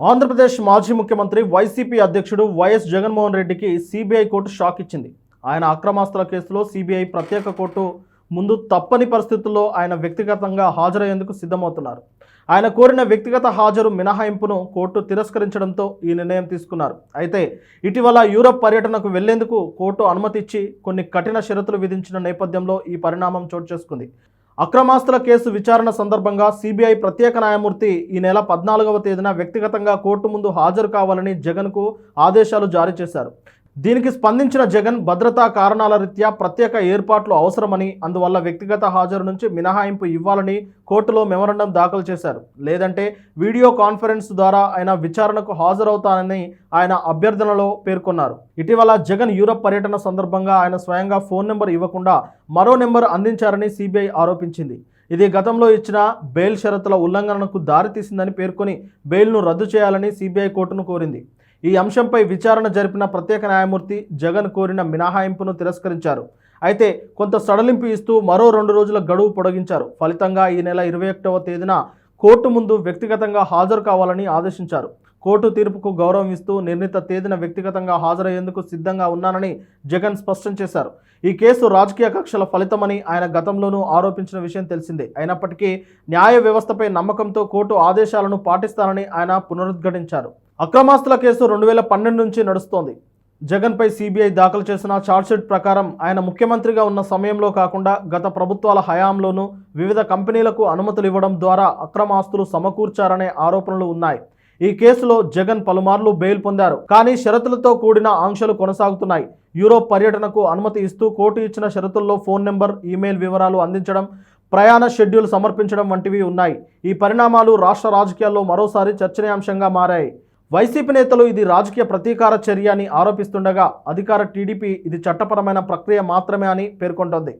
ఆంధ్రప్రదేశ్ మాజీ ముఖ్యమంత్రి వైసీపీ అధ్యక్షుడు వైఎస్ జగన్మోహన్ రెడ్డికి సిబిఐ కోర్టు షాక్ ఇచ్చింది. ఆయన అక్రమాస్తుల కేసులో సిబిఐ ప్రత్యేక కోర్టు ముందు తప్పని పరిస్థితుల్లో ఆయన వ్యక్తిగతంగా హాజరయ్యేందుకు సిద్ధమవుతున్నారు. ఆయన కోరిన వ్యక్తిగత హాజరు మినహాయింపును కోర్టు తిరస్కరించడంతో ఈ నిర్ణయం తీసుకున్నారు. అయితే ఇటీవల యూరప్ పర్యటనకు వెళ్ళేందుకు కోర్టు అనుమతి ఇచ్చి కొన్ని కఠిన షరతులు విధించిన నేపథ్యంలో ఈ పరిణామం చోటు చేసుకుంది. అక్రమాస్తుల కేసు విచారణ సందర్భంగా సిబిఐ ప్రత్యేక న్యాయమూర్తి ఈ నెల పద్నాలుగవ తేదీన వ్యక్తిగతంగా కోర్టు ముందు హాజరు కావాలని జగన్కు ఆదేశాలు జారీ చేశారు. దీనికి స్పందించిన జగన్ భద్రతా కారణాల రీత్యా ప్రత్యేక ఏర్పాట్లు అవసరమని అందువల్ల వ్యక్తిగత హాజరు నుంచి మినహాయింపు ఇవ్వాలని కోర్టులో మెమరండం దాఖలు చేశారు. లేదంటే వీడియో కాన్ఫరెన్స్ ద్వారా ఆయన విచారణకు హాజరవుతానని ఆయన అభ్యర్థనలో పేర్కొన్నారు. ఇటీవల జగన్ యూరప్ పర్యటన సందర్భంగా ఆయన స్వయంగా ఫోన్ నెంబర్ ఇవ్వకుండా మరో నెంబర్ అందించారని సిబిఐ ఆరోపించింది. ఇది గతంలో ఇచ్చిన బెయిల్ షరతుల ఉల్లంఘనకు దారితీసిందని పేర్కొని బెయిల్ను రద్దు చేయాలని సిబిఐ కోర్టును కోరింది. ఈ అంశంపై విచారణ జరిపిన ప్రత్యేక న్యాయమూర్తి జగన్ కోరిన మినహాయింపును తిరస్కరించారు. అయితే కొంత సడలింపు ఇస్తూ మరో రెండు రోజుల గడువు పొడిగించారు. ఫలితంగా ఈ నెల ఇరవై ఒకటవ తేదీన కోర్టు ముందు వ్యక్తిగతంగా హాజరు కావాలని ఆదేశించారు. కోర్టు తీర్పుకు గౌరవం ఇస్తూ నిర్ణీత తేదీన వ్యక్తిగతంగా హాజరయ్యేందుకు సిద్ధంగా ఉన్నానని జగన్ స్పష్టం చేశారు. ఈ కేసు రాజకీయ కక్షల ఫలితమని ఆయన గతంలోనూ ఆరోపించిన విషయం తెలిసిందే. అయినప్పటికీ న్యాయ వ్యవస్థపై నమ్మకంతో కోర్టు ఆదేశాలను పాటిస్తానని ఆయన పునరుద్ఘాటించారు. అక్రమాస్తుల కేసు రెండు వేల పన్నెండు నుంచి నడుస్తోంది. జగన్పై సిబిఐ దాఖలు చేసిన ఛార్జ్షీట్ ప్రకారం ఆయన ముఖ్యమంత్రిగా ఉన్న సమయంలో కాకుండా గత ప్రభుత్వాల హయాంలోనూ వివిధ కంపెనీలకు అనుమతులు ఇవ్వడం ద్వారా అక్రమ ఆస్తులు సమకూర్చారనే ఆరోపణలు ఉన్నాయి. ఈ కేసులో జగన్ పలుమార్లు బెయిల్ పొందారు. కానీ షరతులతో కూడిన ఆంక్షలు కొనసాగుతున్నాయి. యూరోప్ పర్యటనకు అనుమతి ఇస్తూ కోర్టు ఇచ్చిన షరతుల్లో ఫోన్ నెంబర్ ఈమెయిల్ వివరాలు అందించడం ప్రయాణ షెడ్యూల్ సమర్పించడం వంటివి ఉన్నాయి. ఈ పరిణామాలు రాష్ట్ర రాజకీయాల్లో మరోసారి చర్చనీయాంశంగా మారాయి. వైసీపీ నేతలు ఇది రాజకీయ ప్రతీకార చర్య అని ఆరోపిస్తుండగా అధికార టీడీపీ ఇది చట్టపరమైన ప్రక్రియ మాత్రమే అని పేర్కొంటోంది.